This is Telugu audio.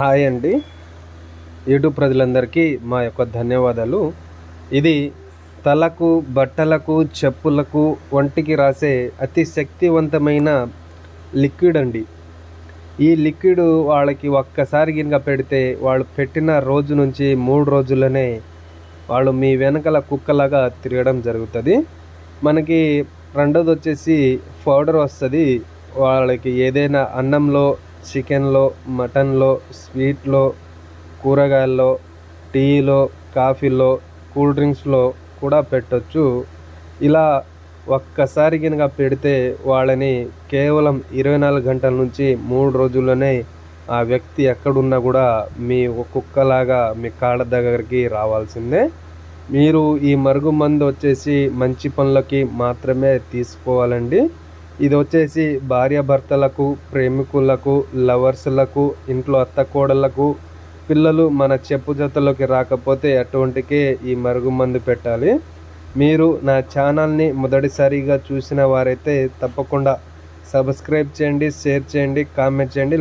హాయ్ అండి. యూట్యూబ్ ప్రజలందరికీ మా యొక్క ధన్యవాదాలు. ఇది తలకు బట్టలకు చెప్పులకు ఒంటికి రాసే అతి శక్తివంతమైన లిక్విడ్ అండి. ఈ లిక్విడ్ వాళ్ళకి ఒక్కసారి గినక పెడితే వాళ్ళు పెట్టిన రోజు నుంచి మూడు రోజుల్లోనే వాళ్ళు మీ వెనకల కుక్కలాగా తిరగడం జరుగుతుంది. మనకి రెండోది వచ్చేసి పౌడర్ వస్తుంది. వాళ్ళకి ఏదైనా అన్నంలో చికెన్లో మటన్లో స్వీట్లో కూరగాయల్లో టీలో కాఫీలో కూల్ డ్రింక్స్లో కూడా పెట్టొచ్చు. ఇలా ఒక్కసారి కనుక పెడితే వాళ్ళని కేవలం ఇరవై నాలుగు గంటల నుంచి మూడు రోజుల్లోనే ఆ వ్యక్తి ఎక్కడున్నా కూడా మీ కుక్కలాగా మీ కాళ్ళ దగ్గరికి రావాల్సిందే. మీరు ఈ మరుగు మందు వచ్చేసి మంచి పనులకి మాత్రమే తీసుకోవాలండి. ఇది వచ్చేసి భార్యాభర్తలకు ప్రేమికులకు లవర్స్లకు ఇంట్లో అత్త కోడలకు పిల్లలు మన చెప్పు జతలోకి రాకపోతే అటువంటికే ఈ మరుగుమందు పెట్టాలి. మీరు నా ఛానల్ని మొదటిసారిగా చూసిన వారైతే తప్పకుండా సబ్స్క్రైబ్ చేయండి షేర్ చేయండి కామెంట్ చేయండి